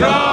দাদা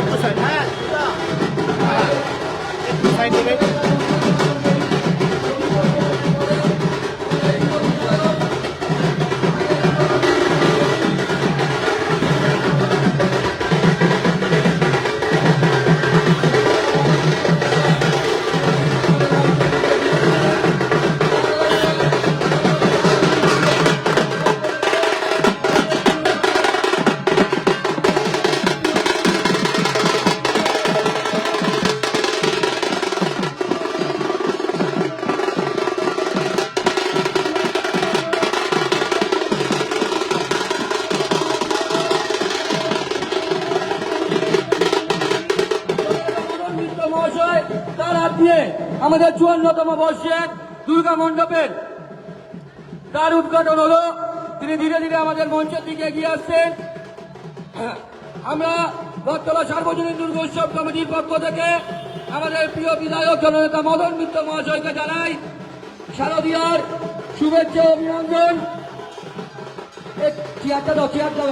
একটু সাইড হ্যাঁ একটু সাইড দেবে চুয়ান্নতম বর্ষের দুর্গা মণ্ডপের তার উদ্ঘাটন হলো। তিনি ধীরে ধীরে আমাদের মঞ্চের দিকে এগিয়ে আসছেন। আমরা বটতলা সার্বজনীন দুর্গোৎসব কমিটির পক্ষ থেকে আমাদের প্রিয় বিধায়ক জননেতা মদন মিত্র মহাশয়কে জানাই শারদীয়ার শুভেচ্ছা অভিনন্দন। চেয়ারটা দাও চেয়ার দাও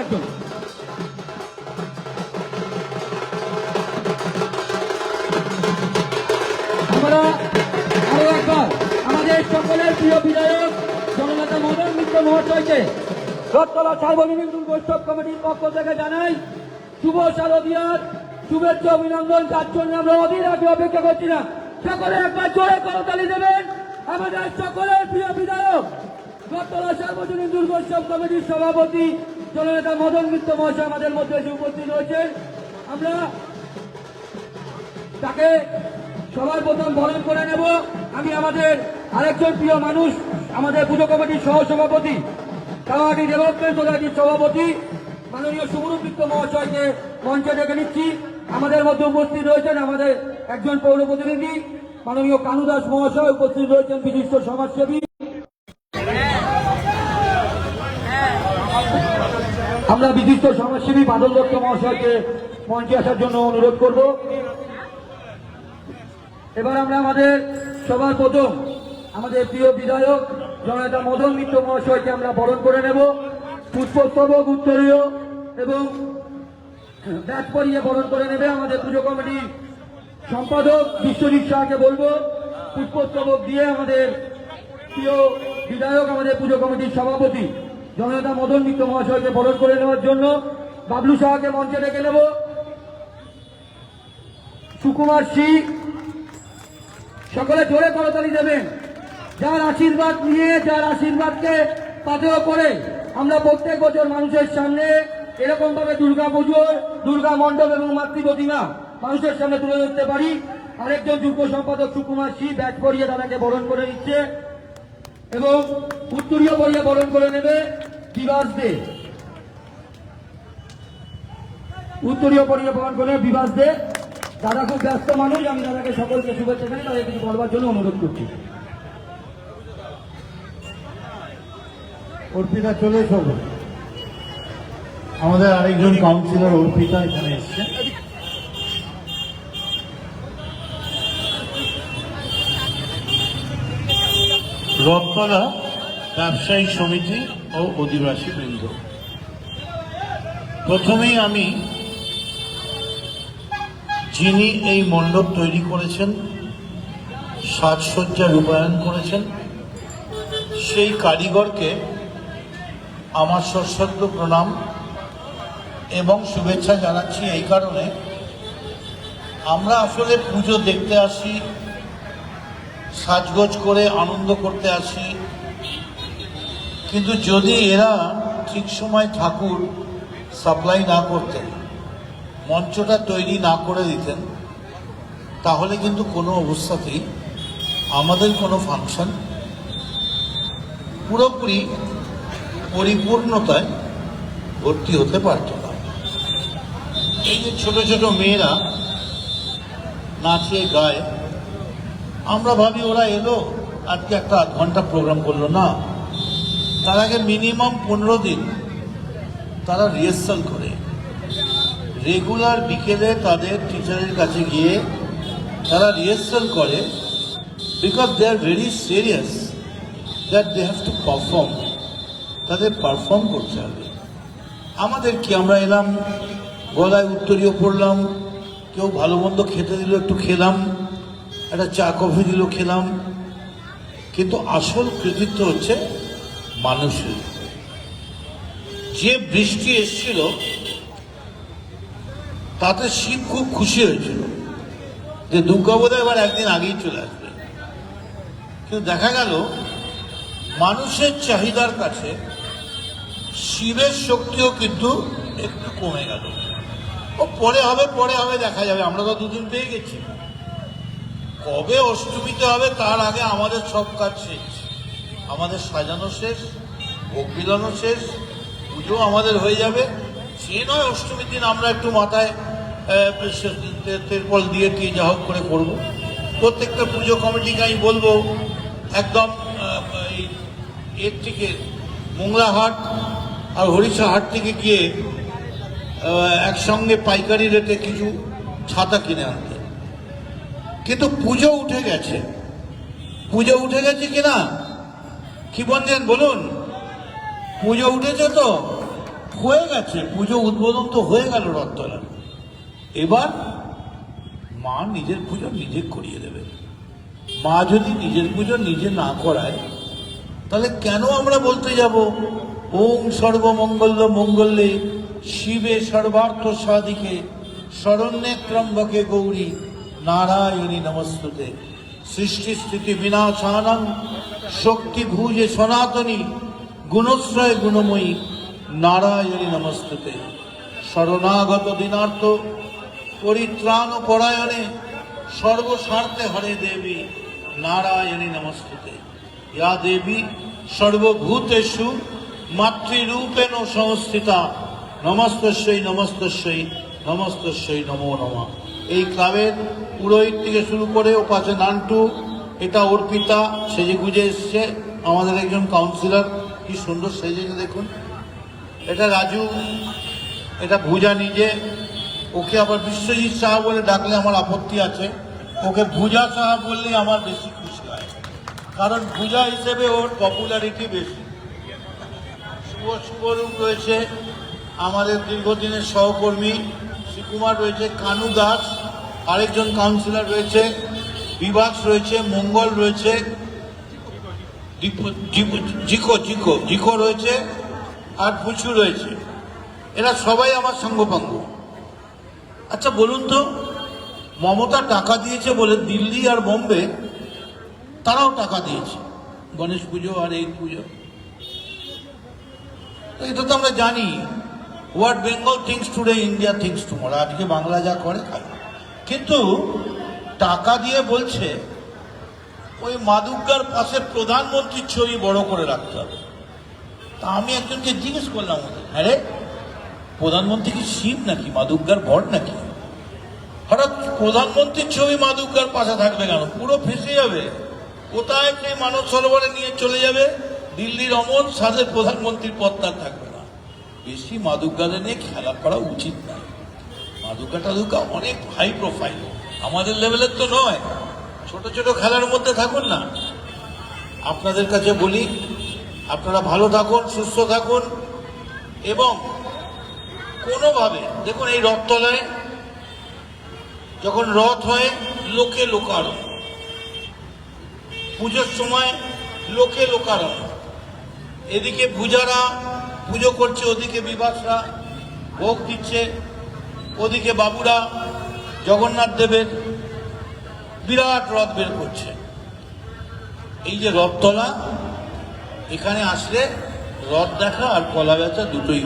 প্রিয় বিধায়ক, জননেতা মদন মিত্র মহাশয়কে রথতলা সার্বজনীন দুর্গোৎসব কমিটির পক্ষ থেকে জানাই শুভ শারদীয়ার শুভেচ্ছা, অভিনন্দন তার জন্য আমরা অধীর আগে অপেক্ষা করছি না। সকলে একবার জোরে করতালি দেবেন আমাদের সকলের প্রিয় বিধায়ক। রথতলা সার্বজনীন দুর্গোৎসব কমিটির সভাপতি জননেতা মদন মিত্র মহাশয় আমাদের মধ্যে এসে উপস্থিত রয়েছেন আমরা তাকে সবার প্রথম বরণ করে নেব। আমি আমাদের আরেকজন প্রিয় মানুষ, আমাদের পুজো কমিটির সহ সভাপতি কামাটি ডেভেলপমেন্ট সোসাইটির সভাপতি, মাননীয় মিত্র মহাশয়কে মঞ্চে ডেকে নিচ্ছি। আমাদের মধ্যে উপস্থিত রয়েছেন আমাদের একজন পৌর প্রতিনিধি, মাননীয় কানু দাস মহাশয় উপস্থিত রয়েছেন বিশিষ্ট সমাজসেবী। আমরা বিশিষ্ট সমাজসেবী বাদল দত্ত মহাশয়কে মঞ্চে আসার জন্য অনুরোধ করব। এবার আমরা আমাদের সবার প্রথম আমাদের প্রিয় বিধায়ক জননেতা মদন মিত্র মহাশয়কে আমরা বরণ করে নেব। পুষ্পস্তবক উত্তরীয় এবং ব্যাট পরিয়ে বরণ করে নেবে আমাদের পুজো কমিটির সম্পাদক বিশ্বজিৎ শাহকে বলব। পুষ্পস্তবক দিয়ে আমাদের প্রিয় বিধায়ক, আমাদের পুজো কমিটির সভাপতি জননেতা মদন মিত্র মহাশয়কে বরণ করে নেওয়ার জন্য বাবলু শাহকে মঞ্চে ডেকে নেব। সুকুমার সিং, সকলে জোরে করতালি দেবেন। যার আশীর্বাদ নিয়ে, যার আশীর্বাদকে পাথেয় করে আমরা প্রত্যেক বছর মানুষের সামনে এরকম ভাবে দুর্গা পুজোর দুর্গা মণ্ডপ এবং মাতৃ প্রতিমা মানুষের সামনে তুলে ধরতে পারি। আরেকজন যুগ্ম সম্পাদক সুকুমার সি ব্যাট করিয়ে তাদেরকে বরণ করে নিচ্ছে এবং উত্তরীয় পরিয়ে বরণ করে নেবে বিবাস দে। উত্তরীয় পরিয়ে বরণ করে বিবাস দে। দাদা খুব ব্যস্ত মানুষ, আমি দাদাকে সকলকে শুভেচ্ছা জানাই তাদের কিছু বলবার জন্য অনুরোধ করছি। অর্পিতা চলে এসো। আমাদের আরেকজন কাউন্সিলর অর্পিতা এখানে এসছে। রথতলা ব্যবসায়ী সমিতি ও অধিবাসী বৃন্দ। প্রথমেই আমি যিনি এই মণ্ডপ তৈরি করেছেন, সাজসজ্জা রূপায়ণ করেছেন, সেই কারিগরকে আমার সশ্রদ্ধ প্রণাম এবং শুভেচ্ছা জানাচ্ছি এই কারণে। আমরা আসলে পুজো দেখতে আসি, সাজগোজ করে আনন্দ করতে আসি। কিন্তু যদি এরা ঠিক সময় ঠাকুর সাপ্লাই না করতেন, মঞ্চটা তৈরি না করে দিতেন, তাহলে কিন্তু কোনো অবস্থাতেই আমাদের কোনো ফাংশন পুরোপুরি পরিপূর্ণতায় ভর্তি হতে পারত না। এই যে ছোট ছোট মেয়েরা নাচে গায়, আমরা ভাবি ওরা এলো, আজকে একটা আধ ঘণ্টা প্রোগ্রাম করল। না, তার আগে মিনিমাম পনেরো দিন তারা রিহার্সাল করে। রেগুলার বিকেলে তাদের টিচারের কাছে গিয়ে তারা রিহার্সাল করে because they are very serious that they have to perform তাদের পারফর্ম করতে হবে। আমাদের কি, আমরা এলাম, গলায় উত্তরীয় পড়লাম, কেউ ভালো মন্দ খেতে দিল, একটু খেলাম, একটা চা কফি দিল, খেলাম। কিন্তু আসল কৃতিত্ব হচ্ছে মানুষের। যে বৃষ্টি এসছিল, তাতে শিব খুব খুশি হয়েছিল যে দুর্গা বোধহয় এবার একদিন আগেই চলে আসবে। কিন্তু দেখা গেল, মানুষের চাহিদার কাছে শিবের শক্তিও কিন্তু একটু কমে গেল। ও পরে হবে পরে হবে, দেখা যাবে। আমরা তো দুদিন পেয়ে গেছি। কবে অষ্টমীতে হবে তার আগে আমাদের সব কাজ শেষ। আমাদের সাজানো শেষ, ভোগ শেষ, পুজো আমাদের হয়ে যাবে। সে নয় অষ্টমীর দিন আমরা একটু মাথায় তেরপল দিয়ে টিয়ে যা হোক করে করব। প্রত্যেকটা পুজো কমিটিকে আমি বলব, একদম এর থেকে মোংলাহাট আর হরিষা হাট থেকে গিয়ে একসঙ্গে পাইকারি রেটে কিছু ছাতা কিনে আনতে। কিন্তু পুজো উঠে গেছে। পুজো উঠে গেছে কিনা? কি বলছেন বলুন। পুজো উঠেছে তো? হয়ে গেছে। পুজো উদ্বোধন তো হয়ে গেল রথতলার। এবার মা নিজের পুজো নিজে করিয়ে দেবে। মা যদি নিজের পুজো নিজে না করায়, তাহলে কেন আমরা বলতে যাব? ওম সর্বমঙ্গল্য মঙ্গলে শিবে সর্বার্থ সাধিকে, শরণ্যে ত্রম্বকে গৌরী নারায়ণী নমস্তুতে। সৃষ্টি স্থিতি বিনাশানং, শক্তি ভুজে সনাতনী, গুণশ্রয় গুণময়ী নারায়ণী নমস্তুতে। শরণাগত দিনার্থ, পরিত্রাণ পরায়ণে সর্বস্বার্থে হরে দেবী নারায়ণী নমস্তুতে। ইয়া দেবী সর্বভূতেষু মাতৃরূপেণ সংস্থিতা। নমস্তস্যই নমস্তস্যই নমস্তস্যই নমো নমঃ। এই ক্লাবের পুরোহিত থেকে শুরু করে ও পাশে নান্টু, এটা অর্পিতা সেজে গুজে এসছে, আমাদের একজন কাউন্সিলর কি সুন্দর সেজেছে দেখুন। এটা রাজু, এটা ভুজা নিজে। ওকে আবার বিশ্বজিৎ সাহা বলে ডাকলে আমার আপত্তি আছে। ওকে ভুজা সাহা বললেই আমার বেশি খুশি হয়। কারণ পূজা হিসেবে ওর পপুলারিটি বেশি। শুভরূপ রয়েছে, আমাদের দীর্ঘদিনের সহকর্মী শ্রীকুমার রয়েছে, কানু দাস, আরেকজন কাউন্সিলর রয়েছে, বিভাস রয়েছে, মঙ্গল রয়েছে জিকো- জিকো জিকো রয়েছে, আর পুচু রয়েছে। এরা সবাই আমার সঙ্গপাঙ্গ। আচ্ছা বলুন তো, মমতা টাকা দিয়েছে বলে দিল্লি আর বোম্বে, তারাও টাকা দিয়েছে। গণেশ পুজো আর এই পুজো। তো এটা তো আমরা জানি। What Bengal thinks today India thinks tomorrow আজকে বাংলা যা করে কাল কিন্তু টাকা দিয়ে বলছে, ওই মাদুগ্গার পাশে প্রধানমন্ত্রীর ছবি বড় করে রাখতে হবে। তা আমি একজনকে জিজ্ঞেস করলাম হ্যাঁ রে, প্রধানমন্ত্রী কি শিব নাকি? মাদুগ্গার বর নাকি? হঠাৎ প্রধানমন্ত্রীর ছবি মাদুগ্গার পাশে থাকবে কেন? পুরো ফেসে যাবে। কোথায় সেই মানব সরোবরে নিয়ে চলে যাবে? দিল্লির অমল সাথে প্রধানমন্ত্রীর পদ তার থাকবে না। বেশি মাদুগ্গাদের নিয়ে খেলা করা উচিত না। মাদুকা টাদুকা অনেক হাই প্রোফাইল আমাদের লেভেলের তো নয়। ছোট ছোট খেলার মধ্যে থাকুন না। আপনাদের কাছে বলি, আপনারা ভালো থাকুন, সুস্থ থাকুন এবং কোনোভাবে, দেখুন এই রথতলায় যখন রথ হয়, লোকে লোকারণ। পুজোর সময় লোকে লোকারণ। এদিকে পূজারা পুজো করছে, ওদিকে বিভাসরা ভোগ দিচ্ছে, ওদিকে বাবুরা জগন্নাথ দেবের বিরাট রথ বের করছে। এই যে রথতলা, এখানে আসলে রথ দেখা আর কলা বেচা দুটোই।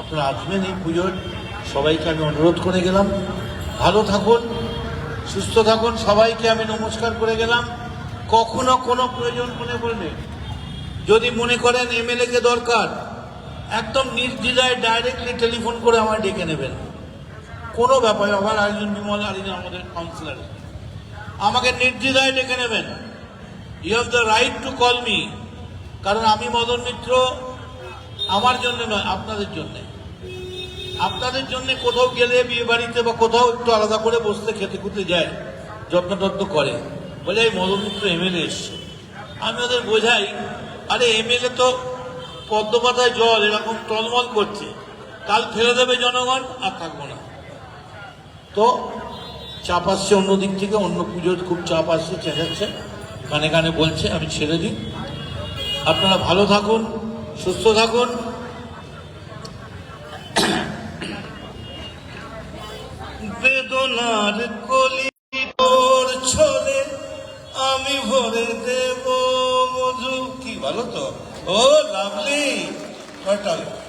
আপনারা আসবেন এই পুজোর, সবাইকে আমি অনুরোধ করে গেলাম। ভালো থাকুন, সুস্থ থাকুন, সবাইকে আমি নমস্কার করে গেলাম। কখনো কোনো প্রয়োজন মনে করলে যদি মনে করেন এমএলএ কে দরকার, একদম নির্দ্বিধায় ডাইরেক্টলি টেলিফোন করে আমার ডেকে নেবেন। কোনো ব্যাপারে, আবার আরেকজন বিমল আরিনা আমাদের কাউন্সিলর আমাকে নির্দ্বিধায় ডেকে নেবেন। You have the right to call me কারণ আমি মদন মিত্র, আমার জন্য নয়, আপনাদের জন্য। আপনাদের জন্য কোথাও গেলে বিয়ে বাড়িতে বা কোথাও একটু আলাদা করে বসতে খেতে খুঁতে যায় যত্ন টত্ন করে। বলে এই মদন মিত্র এমএলএ এসছে। আমি ওদের বোঝাই আরে এমএলএ তো পদ্ম পাতায় জল, এরকম টলমল করছে। কাল ফেলে দেবে জনগণ, আর থাকব না। তো চাপ আসছে অন্য দিক থেকে, অন্য পুজোর খুব চাপ আসছে, চেঁচাচ্ছে। কানে কানে বলছে, আমি ছেড়ে দিই। আপনারা ভালো থাকুন, সুস্থ থাকুন। বেদনার কলি তোর ছলে আমি ভরে দেব। ভালো তো ও লাভলি কয়টা হলো?